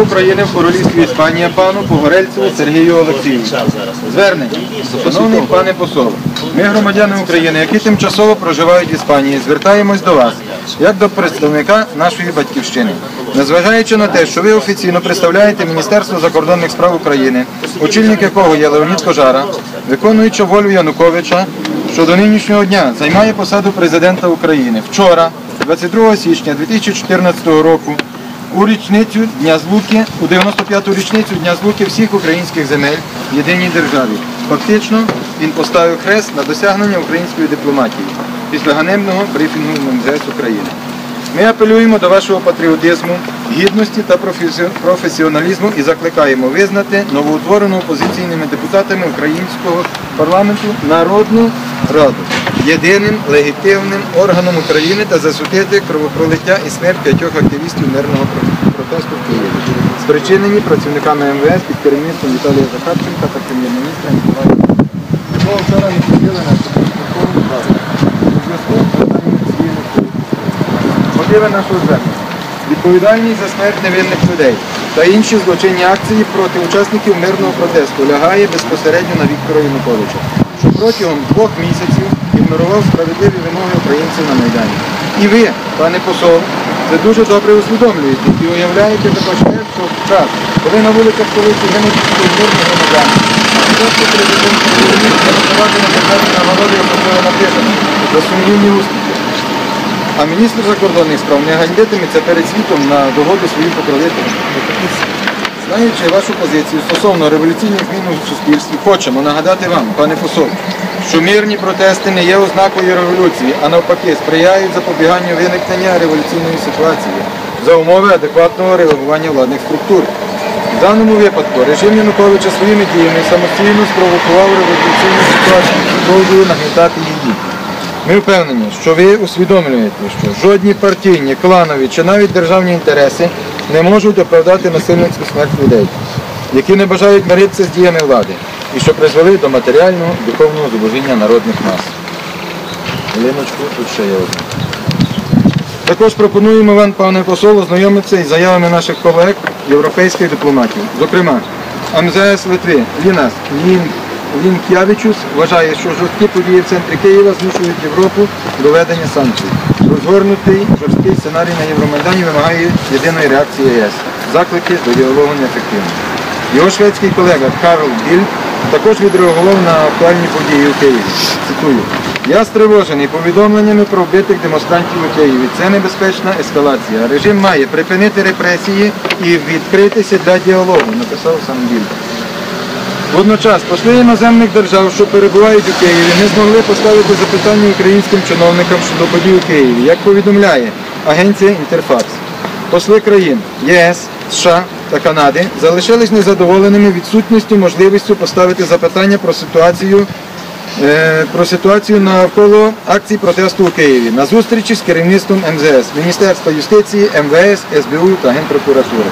України в Королівстві Іспанія пану Погорельцеву Сергію Олексійовичу. Звернення. Шановний пане посол, ми, громадяни України, які тимчасово проживають в Іспанії, звертаємось до вас, як до представника нашої батьківщини. Незважаючи на те, що ви офіційно представляєте Міністерство закордонних справ України, очільник якого є Леонід Кожара, виконуючи волю Януковича, що до нинішнього дня займає посаду президента України. Вчора, 22 січня 2014 року, у річницю Дня Злуки, у 95-ту річницю Дня Злуки всіх українських земель в єдиній державі. Фактично він поставив хрест на досягнення української дипломатії після ганебного брифінгу МЗС України. Ми апелюємо до вашого патріотизму, гідності та професіоналізму і закликаємо визнати новоутворену опозиційними депутатами українського парламенту Народну Раду єдиним легітимним органом України та засудити кровопролиття і смерть п'ятьох активістів мирного протесту в Києві, спричинені працівниками МВС під керівництвом Віталія Захарченка та прем'єр-міністра Ніколая якого вчора відповіли на Верховну Раду у зв'язку з цивільних Мотиви нашого звернення. Відповідальність за смерть невинних людей та інші злочинні акції проти учасників мирного протесту лягає безпосередньо на Віктора Януковича, що протягом двох місяців ігнорував справедливі вимоги українців на Майдані. І ви, пане посол, це дуже добре усвідомлюєте і уявляєте також те, що в час, коли на вулицях столиці гинуть мирні громадяни, Спочатку президент України голосувати на державні нагороди особливо написано за сумнівні успіхи. А міністр закордонних справ не ганьбитиметься перед світом на догоду своїм покровителям. Знаючи вашу позицію стосовно революційних змін у суспільстві, хочемо нагадати вам, пане посол, що мирні протести не є ознакою революції, а навпаки сприяють запобіганню виникнення революційної ситуації за умови адекватного реагування владних структур. В даному випадку режим Януковича своїми діями самостійно спровокував революційну ситуацію, продовжує нагнітати її. Ми впевнені, що ви усвідомлюєте, що жодні партійні, кланові чи навіть державні інтереси не можуть оправдати насильницьку смерть людей, які не бажають миритися з діями влади і що призвели до матеріального духовного зубожіння народних мас. Ліночку, тут ще є одна. Також пропонуємо вам, пане посол, ознайомитися із заявами наших колег європейських дипломатів. Зокрема, МЗС Литви Лінас Лін, Лінкявічус вважає, що жорсткі події в центрі Києва змушують Європу до ведення санкцій. Розгорнутий жорсткий сценарій на Євромайдані вимагає єдиної реакції ЄС. Заклики до діалогу неефективні. Його шведський колега Карл Біль також відреагував на актуальні події у Києві. Цитую. Я стривожений повідомленнями про вбитих демонстрантів у Києві. Це небезпечна ескалація. Режим має припинити репресії і відкритися для діалогу, написав сам Біль. Водночас посли іноземних держав, що перебувають у Києві, не змогли поставити запитання українським чиновникам щодо подій у Києві, як повідомляє агенція Інтерфакс. Посли країн ЄС, США та Канади залишились незадоволеними відсутністю можливістю поставити запитання про ситуацію. е, Про ситуацію навколо акцій протесту у Києві на зустрічі з керівництвом МЗС, Міністерства юстиції, МВС, СБУ та Генпрокуратури.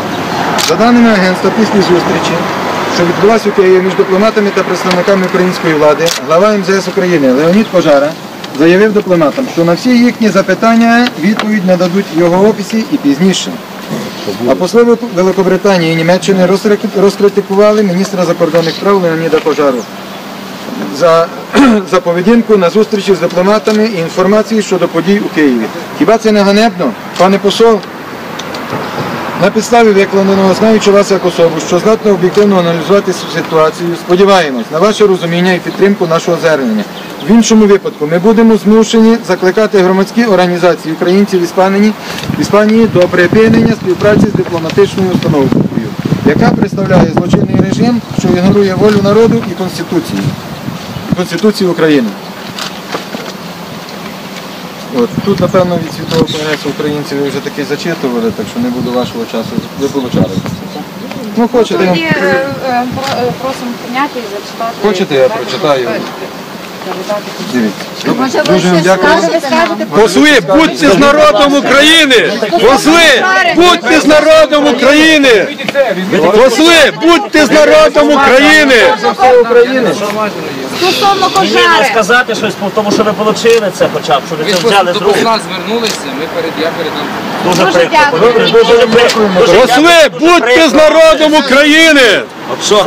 За даними агентства, після зустрічі, що відбулася у Києві між дипломатами та представниками української влади, глава МЗС України Леонід Кожара заявив дипломатам, що на всі їхні запитання відповідь нададуть в його офісі і пізніше. А посли Великобританії і Німеччини розкритикували міністра закордонних справ Леоніда Кожару за, за поведінку на зустрічі з дипломатами і інформації щодо подій у Києві. Хіба це не ганебно, пане посол? На підставі викладеного, знаючи вас як особу, що здатна об'єктивно аналізувати ситуацію, сподіваємось на ваше розуміння і підтримку нашого звернення. В іншому випадку ми будемо змушені закликати громадські організації українців Іспанії, Іспанії до припинення співпраці з дипломатичною установкою, яка представляє злочинний режим, що ігнорує волю народу і Конституції, Конституції України. От, тут, напевно, від Світового конгресу українців ви вже таки зачитували, так що не буду вашого часу. Ви получали. Ну, хочете, я, Тоді е, е, про- е, просимо прийняти і зачитати. Хочете, я Дати прочитаю? дивіться. Дуже вам дякую. Посли, будьте з народом України! Посли, будьте з народом України! Посли, будьте з народом України! України. Стосовно Мені кожари. сказати щось тому, що ви отримали це хоча б, що ви Ви це взяли з до рук. нас звернулися, ми перед я передам. Дуже Дуже прикро. дякую. Дуже, дуже прикро. Дуже Росли, дякую, дуже будьте з народом України! Що?